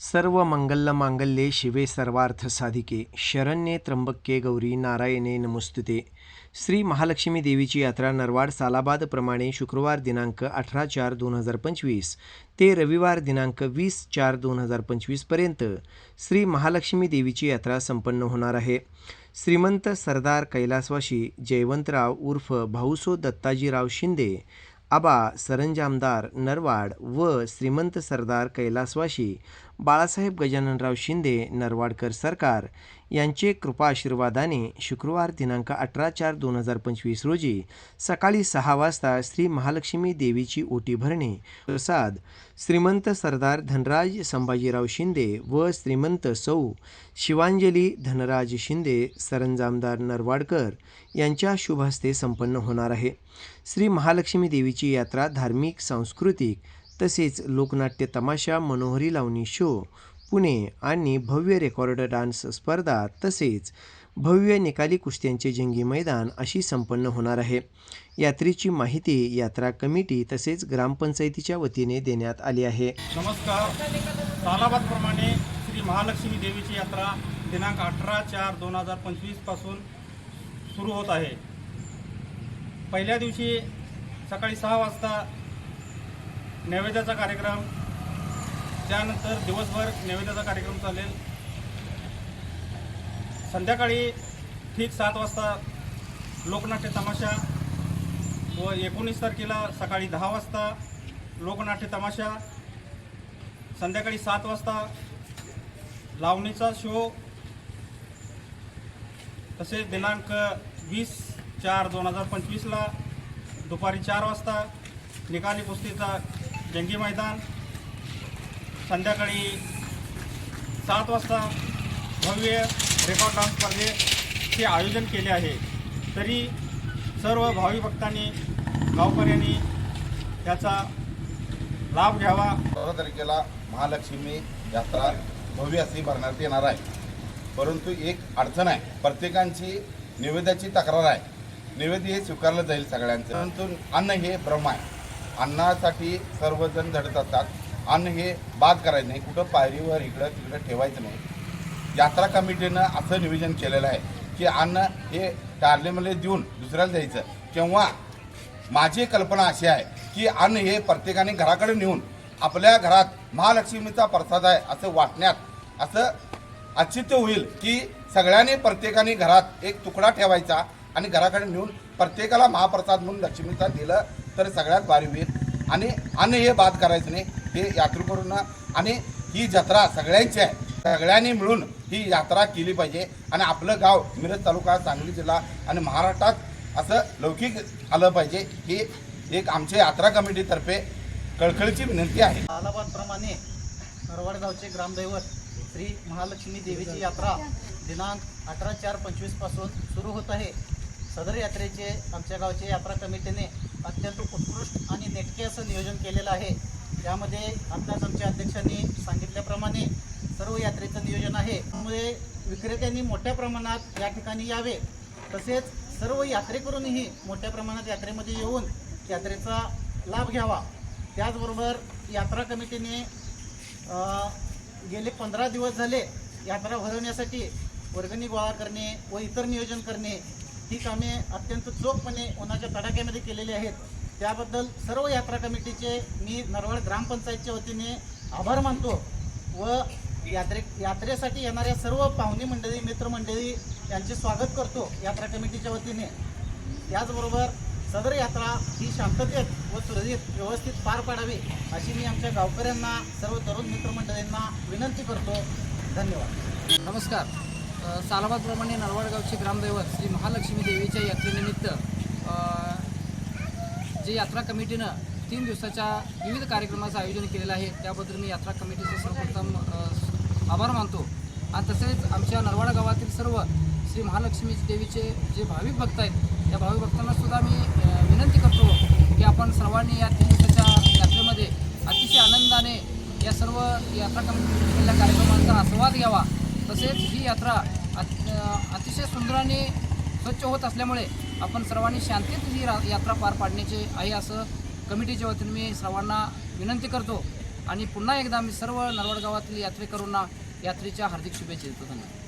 सर्व मंगल मांगल्ये शिवे सर्वार्थ साधिके. शरण्ये त्र्यंबक्के गौरी नारायणे नमोस्तुते. श्री महालक्ष्मी देवीची यात्रा नरवाड सालाबादप्रमाणे शुक्रवार दिनांक अठरा चार दोन हजार पंचवीस ते रविवार दिनांक वीस चार दोन हजार पंचवीसपर्यंत श्री महालक्ष्मी देवीची यात्रा संपन्न होणार आहे. श्रीमंत सरदार कैलासवाशी जयवंतराव उर्फ भाऊसो दत्ताजीराव शिंदे आबा सरंजामदार नरवाड व श्रीमंत सरदार कैलासवाशी बाळासाहेब गजाननराव शिंदे नरवाडकर सरकार यांचे कृपा आशीर्वादाने शुक्रवार दिनांक अठरा चार दोन हजार पंचवीस रोजी सकाळी सहा वाजता श्री महालक्ष्मी देवीची ओटी भरणे प्रसाद श्रीमंत सरदार धनराज संभाजीराव शिंदे व श्रीमंत सौ शिवांजली धनराज शिंदे सरंजामदार नरवाडकर यांच्या शुभ हस्ते संपन्न होणार आहे. श्री महालक्ष्मी देवीची यात्रा धार्मिक सांस्कृतिक तसेच लोकनाट्य तमाशा मनोहरी लावणी शो पुणे आणि भव्य रेकॉर्ड डान्स स्पर्धा तसेच भव्य निकाली कुस्त्यांचे जंगी मैदान अशी संपन्न होणार आहे. यात्रेची माहिती यात्रा कमिटी तसेच ग्रामपंचायतीच्या वतीने देण्यात आली आहे. नमस्कार. तालाबादप्रमाणे श्री महालक्ष्मी देवीची यात्रा दिनांक अठरा चार दोन हजार पंचवीसपासून सुरू होत आहे. पहिल्या दिवशी सकाळी सहा वाजता नैवेद्याचा कार्यक्रम. त्यानंतर दिवसभर नैवेद्याचा कार्यक्रम चालेल. संध्याकाळी ठीक सात वाजता लोकनाट्य तमाशा व एकोणीस तारखेला सकाळी दहा वाजता लोकनाट्य तमाशा. संध्याकाळी सात वाजता लावणीचा शो तसेच दिनांक वीस चार दोन हजार पंचवीसला दुपारी चार वाजता निकाली कुस्तीचा जंगी मैदान संध्याकाळी सात वाजता भव्य रेकॉर्ड डान्स स्पर्धेचे आयोजन केले आहे. तरी सर्व भावी भक्तांनी गावकऱ्यांनी त्याचा लाभ घ्यावा. सोळा तारखेला महालक्ष्मी यात्रा भव्य अशी भरण्यात येणार आहे. परंतु एक अडचण आहे. प्रत्येकांची निवेद्याची तक्रार आहे. निवेदी हे स्वीकारलं जाईल सगळ्यांचं. परंतु अन्न हे ब्रह्म आहे. अन्नासाठी सर्वजण झडत असतात. अन्न हे बाद करायचं नाही. कुठं पायरीवर इकडं तिकडं ठेवायचं नाही. यात्रा कमिटीनं असं नियोजन केलेलं आहे की अन्न हे टारलेमध्ये देऊन दुसऱ्याला द्यायचं. किंवा माझी कल्पना अशी आहे की अन्न हे प्रत्येकाने घराकडे नेऊन आपल्या घरात महालक्ष्मीचा प्रसाद आहे असं वाटण्यात असं औचित्य होईल की सगळ्यांनी प्रत्येकाने घरात एक तुकडा ठेवायचा आणि घराकडे नेऊन प्रत्येकाला महाप्रसाद म्हणून लक्ष्मीचा दिलं तर सगळ्यात भारी होईल. आणि अन्न हे बाद करायचं नाही. हे यात्रेकरूंना आणि ही जत्रा सगळ्यांची आहे. सगळ्यांनी मिळून ही यात्रा केली पाहिजे. आणि आपलं गाव मिरज तालुका सांगली जिल्हा आणि महाराष्ट्रात असं लौकिक आलं पाहिजे. ही एक आमच्या यात्रा कमिटीतर्फे कळकळीची विनंती आहे. अलाहाबादप्रमाणे नरवाड गावचे ग्रामदैवत श्री महालक्ष्मी देवीची यात्रा दिनांक अठरा चार पंचवीसपासून सुरू होत आहे. सदर यात्रेचे आमच्या गावचे यात्रा कमिटीने अत्यंत उत्कृष्ट आणि नेटके असं नियोजन केलेलं आहे. त्यामध्ये आत्ताच आमच्या अध्यक्षांनी सांगितल्याप्रमाणे सर्व यात्रेचं नियोजन आहे. त्यामुळे विक्रेत्यांनी मोठ्या प्रमाणात या ठिकाणी यावे. तसेच सर्व यात्रेकरूनही मोठ्या प्रमाणात यात्रेमध्ये येऊन यात्रेचा लाभ घ्यावा. त्याचबरोबर यात्रा कमिटीने गेले पंधरा दिवस झाले. यात्रा भरवण्यासाठी वर्गणी गोळा करणे व इतर नियोजन करणे ही कामे अत्यंत चोखपणे उन्हाच्या तडाख्यामध्ये केलेली आहेत. त्याबद्दल सर्व यात्रा कमिटीचे मी नरवाड ग्रामपंचायतच्या वतीने आभार मानतो व यात्रे यात्रेसाठी येणाऱ्या सर्व पाहुणे मंडळी मित्रमंडळी यांचे स्वागत करतो यात्रा कमिटीच्या वतीने. त्याचबरोबर सदर यात्रा ही शांततेत व सुरळीत व्यवस्थित पार पाडावी अशी मी आमच्या गावकऱ्यांना सर्व तरुण मित्रमंडळींना विनंती करतो. धन्यवाद. नमस्कार. सालाबादप्रमाणे नरवाडगावचे ग्रामदैवत श्री महालक्ष्मी देवीच्या यात्रेनिमित्त जे यात्रा कमिटीनं तीन दिवसाच्या विविध कार्यक्रमाचं आयोजन केलेलं आहे त्याबद्दल मी यात्रा कमिटीचे सर्वप्रथम आभार मानतो. आणि तसेच आमच्या नरवाडा गावातील सर्व श्री महालक्ष्मी देवीचे जे भाविक भक्त आहेत त्या भाविक भक्तांना सुद्धा मी विनंती करतो की आपण सर्वांनी या तीन दिवसाच्या यात्रेमध्ये अतिशय आनंदाने या सर्व यात्रा कमिटीने केलेल्या कार्यक्रमांचा आस्वाद घ्यावा. तसेच ही यात्रा अतिशय सुंदर आणि स्वच्छ होत असल्यामुळे आपण सर्वांनी शांतीत ही रा यात्रा पार पाडण्याचे आहे असं कमिटीच्या वतीने मी सर्वांना विनंती करतो. आणि पुन्हा एकदा मी सर्व नरवड गावातील यात्रेकरूंना यात्रेच्या हार्दिक शुभेच्छा देतो. धन्यवाद.